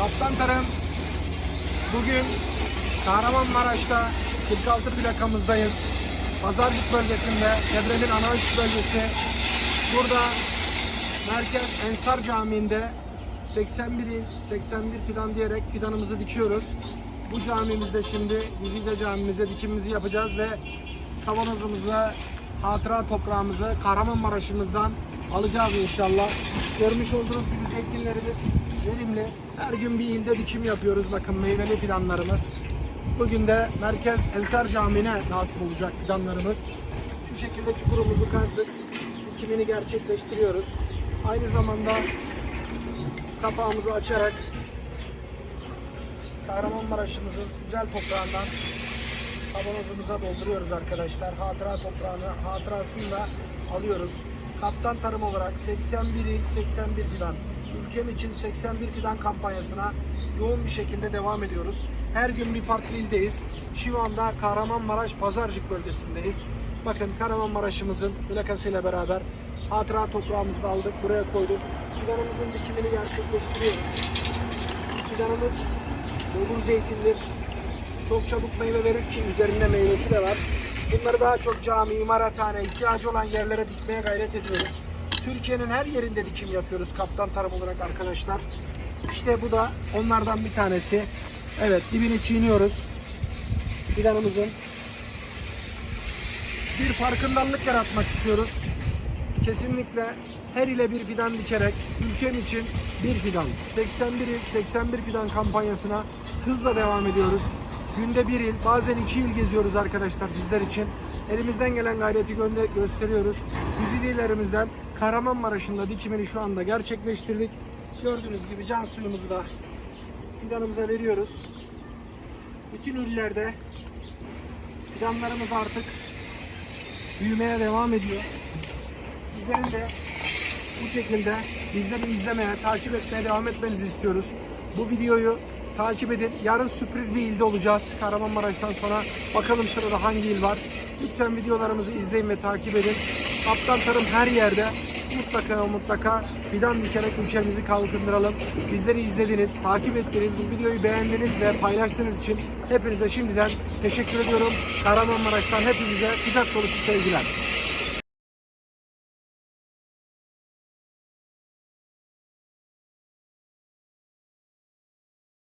Kaptan Tarım bugün Kahramanmaraş'ta 46 plakamızdayız. Pazarcık bölgesinde, Devre'nin ana üst bölgesi. Burada Merkez Ensar Camii'nde 81 il, 81 fidan diyerek fidanımızı dikiyoruz. Bu camimizde şimdi Güzide camimize dikimimizi yapacağız ve kavanozumuza hatıra toprağımızı Kahramanmaraş'ımızdan alacağız inşallah. Görmüş olduğunuz gibi zeytinlerimiz verimli. Her gün bir ilde dikim yapıyoruz. Bakın meyveli fidanlarımız. Bugün de Merkez Ensar Camii'ne nasip olacak fidanlarımız. Şu şekilde çukurumuzu kazdık. Dikimini gerçekleştiriyoruz. Aynı zamanda kapağımızı açarak Kahramanmaraş'ımızın güzel toprağından kavanozumuza dolduruyoruz arkadaşlar. Hatıra toprağını, hatırasını da alıyoruz. Kaptan tarım olarak 81 il, 81 fidan. Ülkem için 81 fidan kampanyasına yoğun bir şekilde devam ediyoruz. Her gün bir farklı ildeyiz. Şu anda Kahramanmaraş Pazarcık bölgesindeyiz. Bakın Kahramanmaraş'ımızın plakasıyla beraber hatıra toprağımızı da aldık. Buraya koyduk. Fidanımızın dikimini gerçekleştiriyoruz. Fidanımız bulgur zeytindir. Çok çabuk meyve verir ki üzerinde meyvesi de var. Bunları daha çok cami, imarathane, ihtiyacı olan yerlere dikmeye gayret ediyoruz. Türkiye'nin her yerinde dikim yapıyoruz kaptan tarım olarak arkadaşlar. İşte bu da onlardan bir tanesi. Evet dibini çiğniyoruz. Fidanımızın. Bir farkındalık yaratmak istiyoruz. Kesinlikle her ile bir fidan dikerek ülkem için bir fidan. 81 il, 81 fidan kampanyasına hızla devam ediyoruz. Günde bir il, bazen iki il geziyoruz arkadaşlar sizler için. Elimizden gelen gayreti gösteriyoruz. Güzidelerimizden Kahramanmaraş'ın da dikimini şu anda gerçekleştirdik. Gördüğünüz gibi can suyumuzu da fidanımıza veriyoruz. Bütün illerde fidanlarımız artık büyümeye devam ediyor. Sizlerin de bu şekilde bizleri izlemeye, takip etmeye devam etmenizi istiyoruz. Bu videoyu takip edin. Yarın sürpriz bir ilde olacağız. Kahramanmaraş'tan sonra bakalım sırada hangi il var. Lütfen videolarımızı izleyin ve takip edin. Kaptan Tarım her yerde mutlaka mutlaka fidan dikerek ülkemizi kalkındıralım. Bizleri izlediniz, takip ettiniz, bu videoyu beğendiniz ve paylaştığınız için hepinize şimdiden teşekkür ediyorum. Kahramanmaraş'tan hepinize kucak dolusu sevgiler.